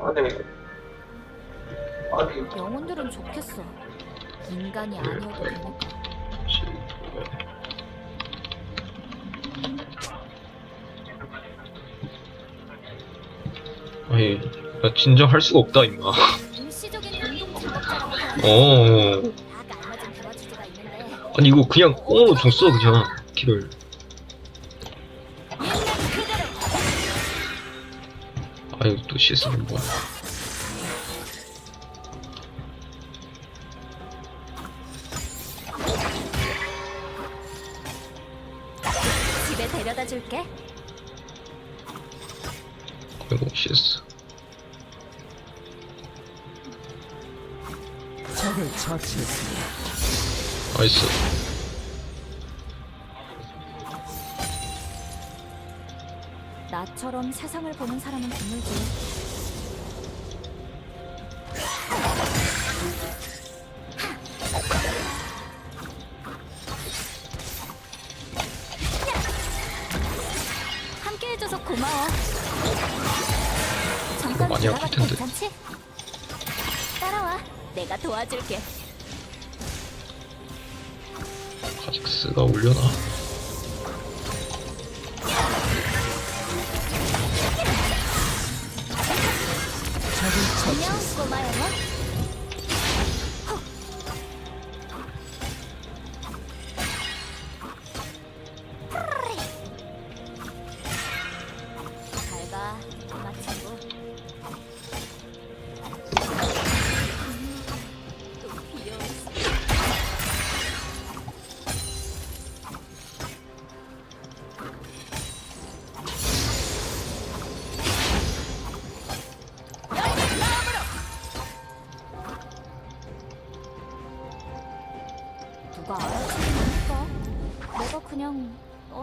아니. 아니. 영혼들은 좋겠어. 인간이 아니어도 되니까. 아니 나 진정할 수가 없다 임마. 일시적인 운동 작업자라고 해야 어. 딱 알맞은 대화 주제가 있는데. 아니 이거 그냥 꽁으로 줬어 그냥. 키를 아유 또 CS는 뭐야 집에 데려다 줄게. 아이고 CS 적을 처치했습니다. 나이스 나처럼 세상을 보는 사람은 드물지. 함께 해줘서 고마워. 잠깐 많이 아플 텐데. 괜찮지? 따라와. 내가 도와줄게. 카직스가 올려나 안녕, 처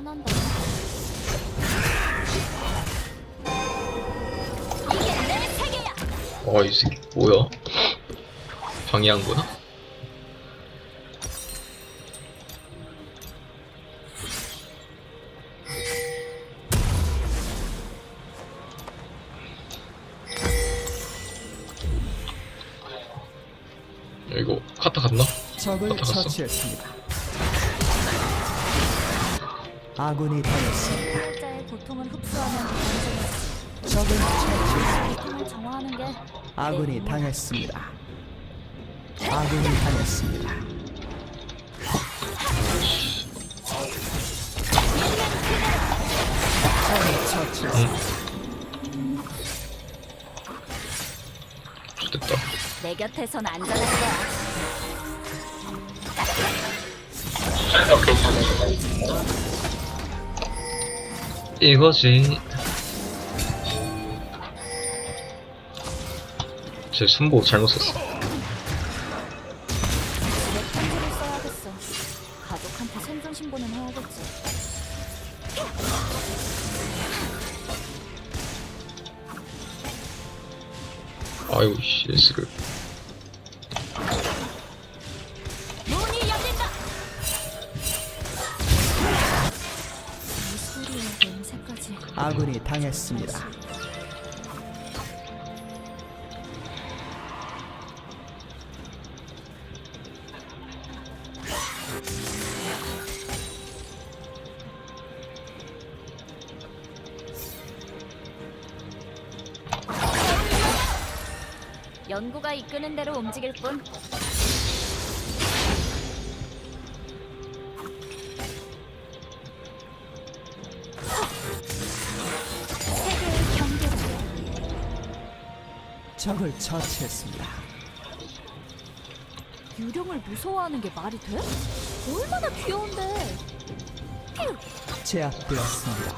떠난다. 이게 내 세계야. 아이 새끼 뭐야 방해한 거야? 야, 이거 카타 갔나? 적을 나타났어? 처치했습니다. 아군이 당했습니다. 피해자의 고통을 흡수하면 적을 처치했습니다. 고통을 정화하는 게 아군이 내 당했습니다. 아군이 당했습니다. 적을 처치했습니다. 좋됐다 내 곁에선 안전할 거야. 어, 괜찮아 이거지 제 순보 잘못 썼어. 아이고 CS를 아군이 당했습니다. 연구가 이끄는 대로 움직일 뿐. 적을 처치했습니다. 유령을 무서워하는 게 말이 돼? 얼마나 귀여운데. 휴, 제압되었습니다.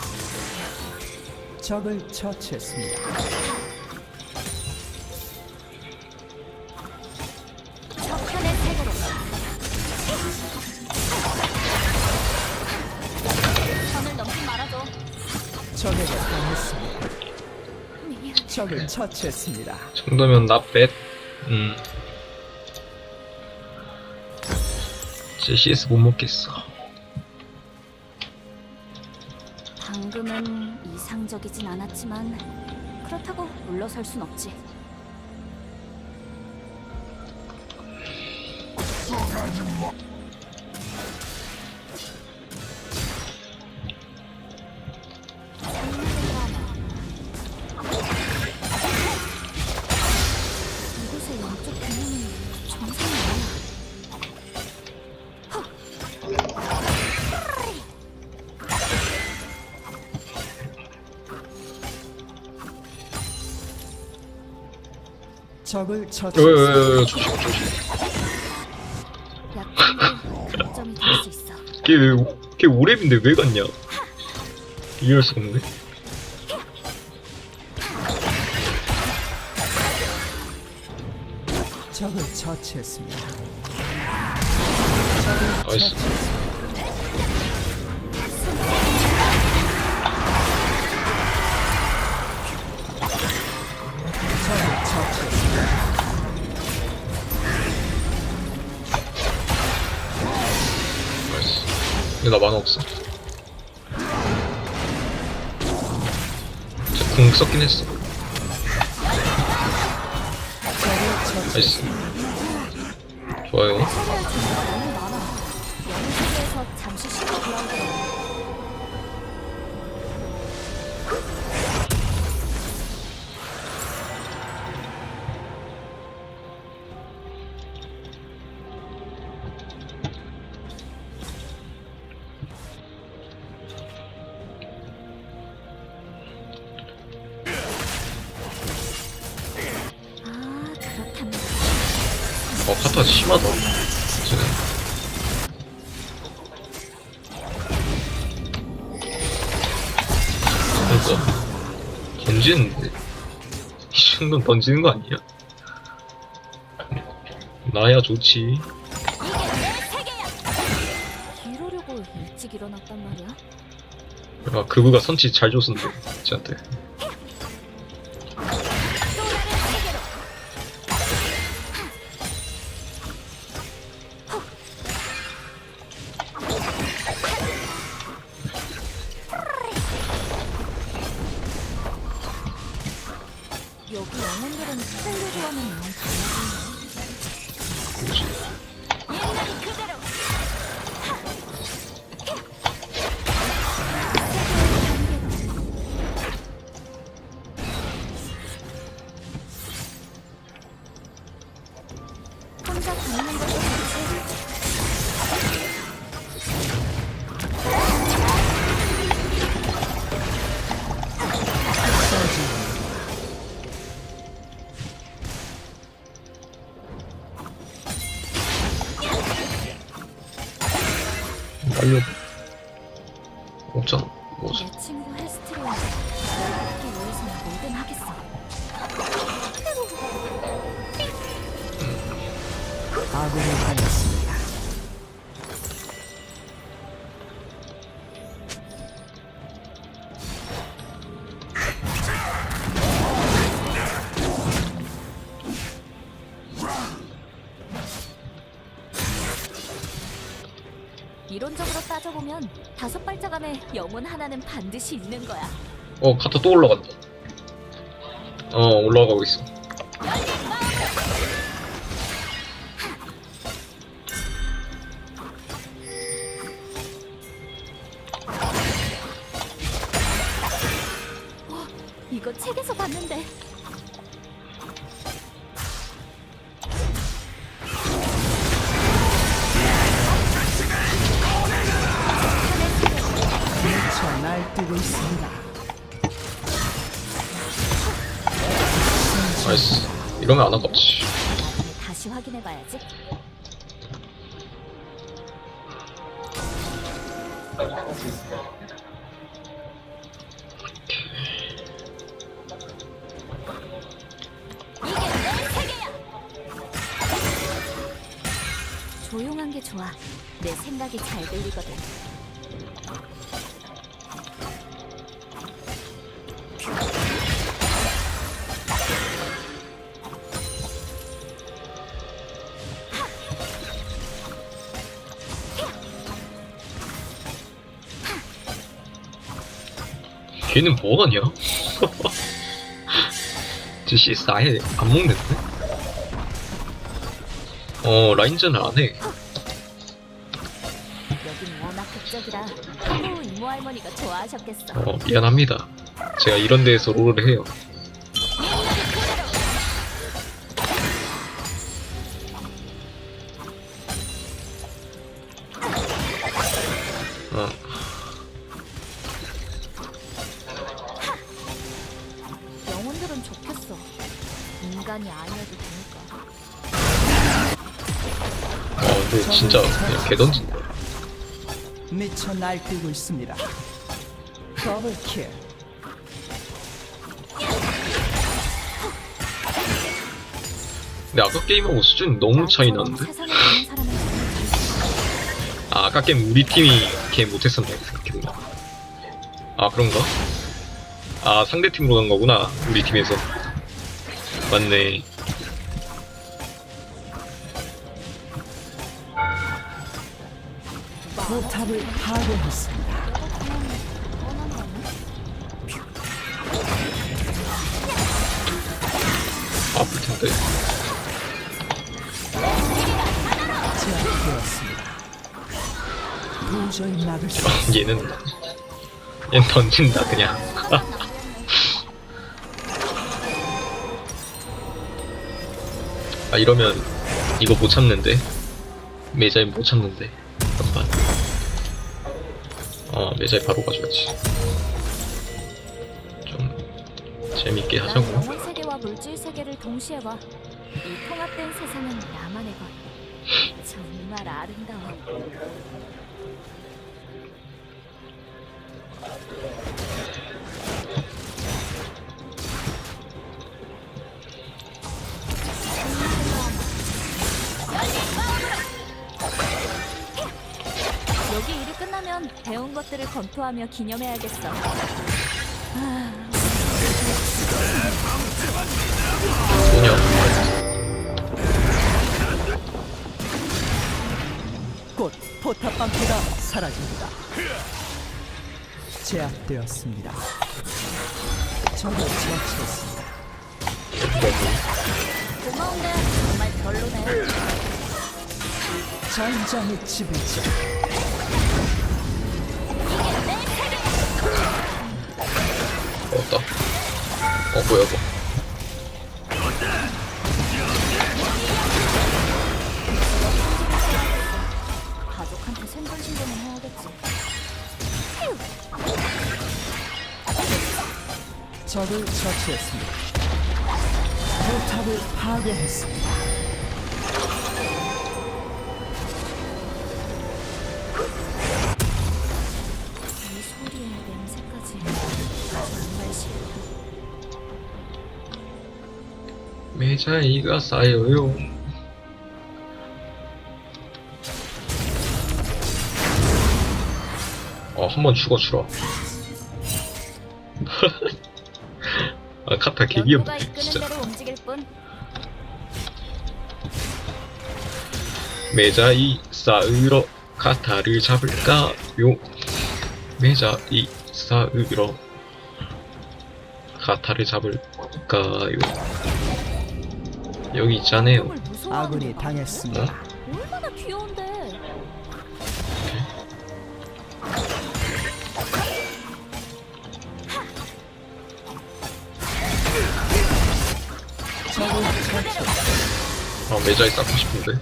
적을 처치했습니다. 적한의 세계로. 선을 넘지 말아줘. 적에게 당했습니다. 적을 처치했습니다. 정도면 나뱃 음. 제 CS 못 먹겠어 방금은 이상적이진 않았지만 그렇다고 물러설 순 없지. 적을 왜, 왜, 처치했습니다. 왜, 왜, 조심, 조심. 약점도 강점이 될 수 있어. 걔 왜, 걔 오랩인데 왜 갔냐? 이해할 수가 없네. 적을 처치했습니다. 나이스. 적을 근데 나 만화 없어. 저궁 썼긴 했어. 나이스. 좋아요. 카타 심하다. 쟤네. 그러니까. 던지는데. 이 정도는 던지는 거 아니야? 나야 좋지. 이러려고 일찍 일어났단 말이야? 아, 그부가 선치 잘 줬었는데, 쟤한테. 여기 영혼들은 살려고 하는 영 달라지네. Saludos. 이론적으로 따져보면 다섯 발짝 안에 영혼 하나는 반드시 있는 거야. 어, 카타 또 올라간다. 어, 올라가고 있어. 이거 책에서 봤는데 이러면 안 아깝지. 다시 확인해봐야지. 이게 내 세계야. 조용한 게 좋아. 내 생각이 잘 들리거든. 걔는 뭐하냐? 드시 싸해 안 먹는데? 어 라인전을 안 해. 여긴 워낙 극적이라 후 이모 할머니가 좋아하셨겠어. 어 미안합니다. 제가 이런 데에서 롤을 해요. 진짜 그냥 개 던진다. 미쳐 날뛰고 있습니다. 더블킬. 근데 아까 게임하고 수준이 너무 차이 나는데? 아, 아까 게임 우리 팀이 게임 못했었나 생각했나? 아 그런가? 아 상대 팀으로 간 거구나 우리 팀에서 맞네 포탑을 파괴했습니다. 아플 텐데? 제압되었습니다. 도저히 막을 수 아, 얘는 얘는 던진다 그냥. 아 이러면 이거 못 참는데? 메자이 못 참는데 아 메자이 바로 가져야지 좀 재밌게 난 하자고 영혼 세계와 물질 세계를 동시에 봐. 이 통합된 세상은 나만의 것. 정말 아름다워. 배운 것들을 검토하며 기념해야겠어. 소녀 곧 포탑 방패가 사라집니다. 제압되었습니다. 적을 처치했습니다. 고마운데 정말 별로네. 전장의 지배자. 왔다 어 뭐야 뭐 가족한테 생존 신고는 해야겠지. 적을 처치했습니다. 포탑을 파괴했습니다. 메자이가 쌓여요. 어 한 번 죽어주라 아 카타 개 연구가 귀엽네 이끄는 진짜. 대로 움직일 뿐. 메자이 쌓으러 카타를 잡을까요? 메자이 쌓으러 카타를 잡을까요 여기 있잖아요 무서워하는 아군이? 당했습니다. 얼마나 귀여운데. 적을. 아 메자이 쌓고 싶은데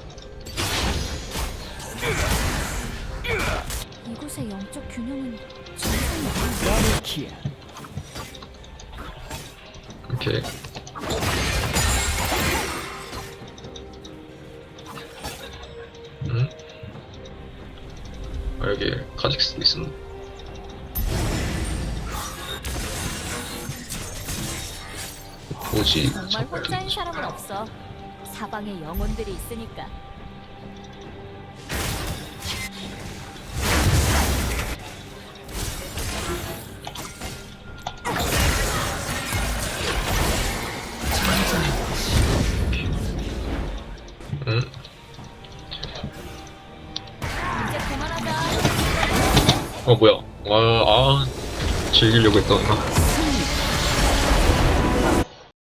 이곳의 영적 균형은 정상이 아니야. 더블킬. 이렇게 여기 카직스도 있었네 뭐지? 정말 혼자인? 사람은 없어. 사방에 영혼들이 있으니까. 어 뭐야. 와, 아 즐기려고 했던 거